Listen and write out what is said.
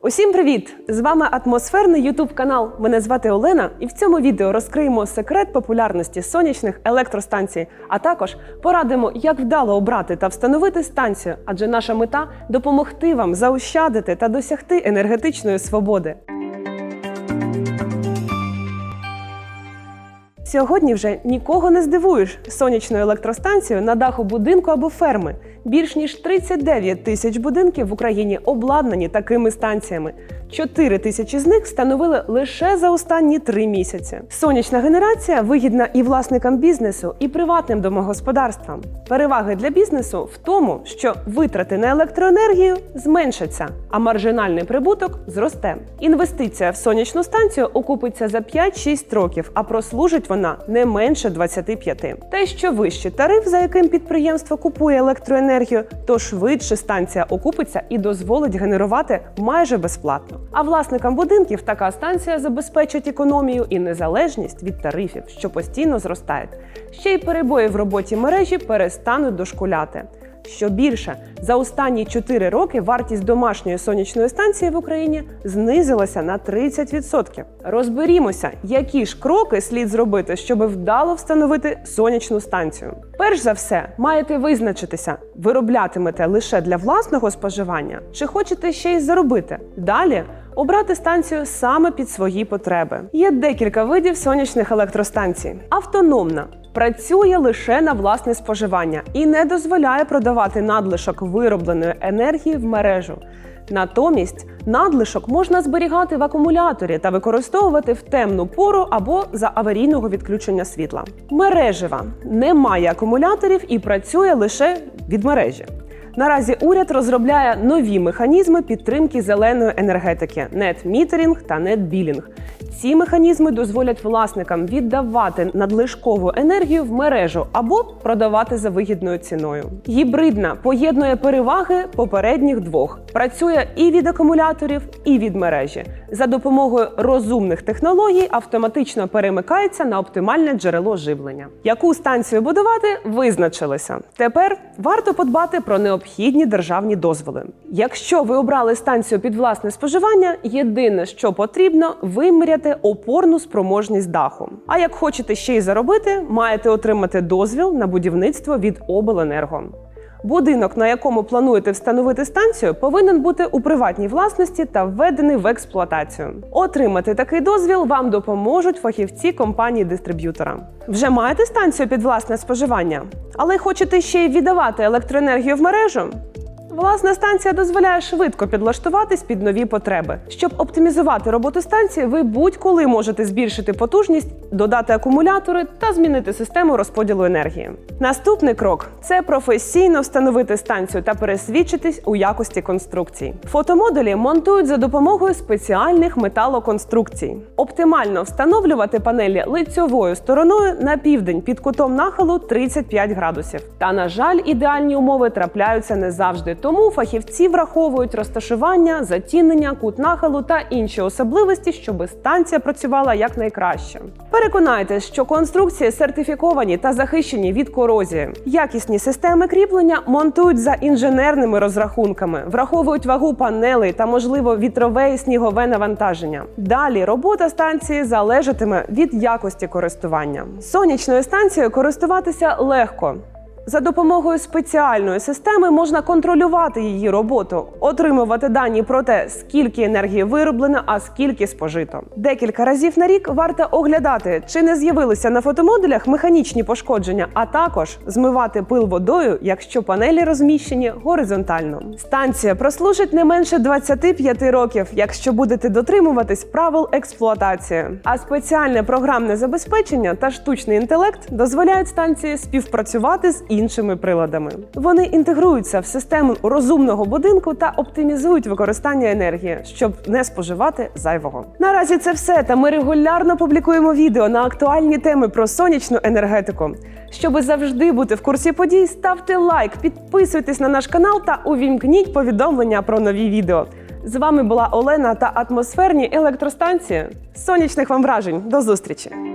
Усім привіт! З вами атмосферний Ютуб канал. Мене звати Олена, і в цьому відео розкриємо секрет популярності сонячних електростанцій, а також порадимо, як вдало обрати та встановити станцію, адже наша мета допомогти вам заощадити та досягти енергетичної свободи. Сьогодні вже нікого не здивуєш сонячною електростанцією на даху будинку або ферми. Більш ніж 39 тисяч будинків в Україні обладнані такими станціями. 4 тисячі з них встановили лише за останні три місяці. Сонячна генерація вигідна і власникам бізнесу, і приватним домогосподарствам. Переваги для бізнесу в тому, що витрати на електроенергію зменшаться, а маржинальний прибуток зросте. Інвестиція в сонячну станцію окупиться за 5-6 років, а прослужить вона не менше 25. Те, що вищий тариф, за яким підприємство купує електроенергію, то швидше станція окупиться і дозволить генерувати майже безплатно. А власникам будинків така станція забезпечить економію і незалежність від тарифів, що постійно зростають. Ще й перебої в роботі мережі перестануть дошкуляти. Що більше, за останні 4 роки вартість домашньої сонячної станції в Україні знизилася на 30%. Розберімося, які ж кроки слід зробити, щоб вдало встановити сонячну станцію. Перш за все, маєте визначитися, вироблятимете лише для власного споживання, чи хочете ще й заробити. Далі обрати станцію саме під свої потреби. Є декілька видів сонячних електростанцій. Автономна працює лише на власне споживання і не дозволяє продавати надлишок виробленої енергії в мережу. Натомість надлишок можна зберігати в акумуляторі та використовувати в темну пору або за аварійного відключення світла. Мережева не має акумуляторів і працює лише від мережі. Наразі уряд розробляє нові механізми підтримки зеленої енергетики нет-мітерінг та нет-білінг. Ці механізми дозволять власникам віддавати надлишкову енергію в мережу або продавати за вигідною ціною. Гібридна поєднує переваги попередніх двох. Працює і від акумуляторів, і від мережі. За допомогою розумних технологій автоматично перемикається на оптимальне джерело живлення. Яку станцію будувати, визначилися. Тепер варто подбати про необхідні державні дозволи. Якщо ви обрали станцію під власне споживання, єдине, що потрібно, виміряти опорну спроможність даху. А як хочете ще й заробити, маєте отримати дозвіл на будівництво від обленерго. Будинок, на якому плануєте встановити станцію, повинен бути у приватній власності та введений в експлуатацію. Отримати такий дозвіл вам допоможуть фахівці компанії дистриб'ютора. Вже маєте станцію під власне споживання, але хочете ще й віддавати електроенергію в мережу? Власна станція дозволяє швидко підлаштуватись під нові потреби. Щоб оптимізувати роботу станції, ви будь-коли можете збільшити потужність, додати акумулятори та змінити систему розподілу енергії. Наступний крок це професійно встановити станцію та пересвідчитись у якості конструкцій. Фотомодулі монтують за допомогою спеціальних металоконструкцій. Оптимально встановлювати панелі лицьовою стороною на південь під кутом нахилу 35 градусів. Та на жаль, ідеальні умови трапляються не завжди. Тому фахівці враховують розташування, затінення, кут нахилу та інші особливості, щоб станція працювала якнайкраще. Переконайтесь, що конструкції сертифіковані та захищені від корозії. Якісні системи кріплення монтують за інженерними розрахунками, враховують вагу панелей та, можливо, вітрове і снігове навантаження. Далі робота станції залежатиме від якості користування. Сонячною станцією користуватися легко. За допомогою спеціальної системи можна контролювати її роботу, отримувати дані про те, скільки енергії вироблено, а скільки спожито. Декілька разів на рік варто оглядати, чи не з'явилися на фотомодулях механічні пошкодження, а також змивати пил водою, якщо панелі розміщені горизонтально. Станція прослужить не менше 25 років, якщо будете дотримуватись правил експлуатації. А спеціальне програмне забезпечення та штучний інтелект дозволяють станції співпрацювати з іншими приладами. Вони інтегруються в систему розумного будинку та оптимізують використання енергії, щоб не споживати зайвого. Наразі це все. Та ми регулярно публікуємо відео на актуальні теми про сонячну енергетику. Щоби завжди бути в курсі подій, ставте лайк, підписуйтесь на наш канал та увімкніть повідомлення про нові відео. З вами була Олена та атмосферні електростанції. Сонячних вам вражень. До зустрічі!